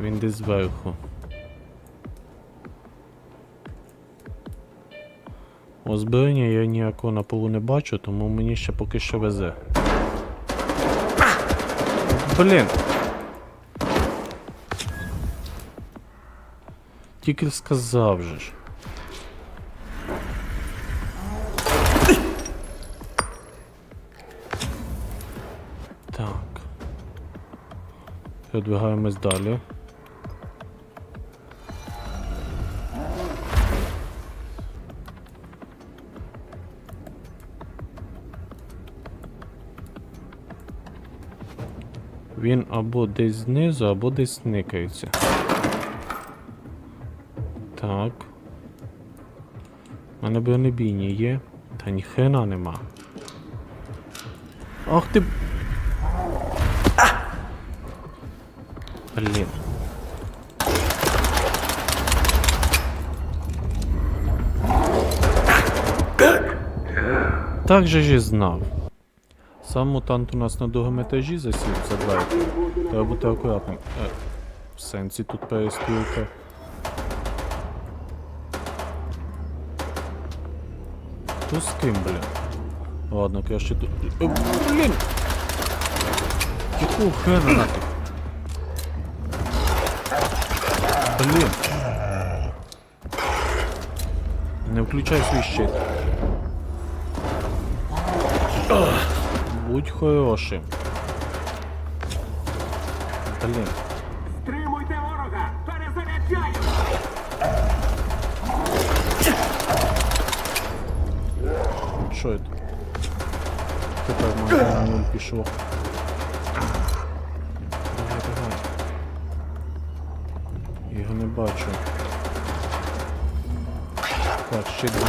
Він десь зверху. Озброєння я ніякого на полу не бачу, тому мені ще поки що везе. Блін. Тільки сказав же ж. Так. Продвигаємось далі. Він або десь знизу, або десь никається. Так. У мене бронебійні є. Та ніхрена нема. Ах ти. Блін. Так же ж і знав. Сам мутант у нас на другому етажі засів за двері. Треба бути акуратним. Е, в сенсі тут перестрілка. Хто з ким, блін? Ладно, краще тут. Е, блін! Якого хрена нафіг? Блін. Не включай свій щит. Будь хорошим. Блін. Стримуйте ворога! Перезаряджаю! Що це? Тепер можна на нуль пішло. Давай, давай. Його не бачу. Так, ще дві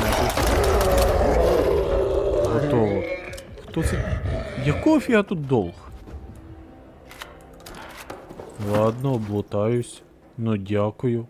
Готово. Хто це? Якого фіга тут долг? Ладно, облутаюсь. Ну дякую.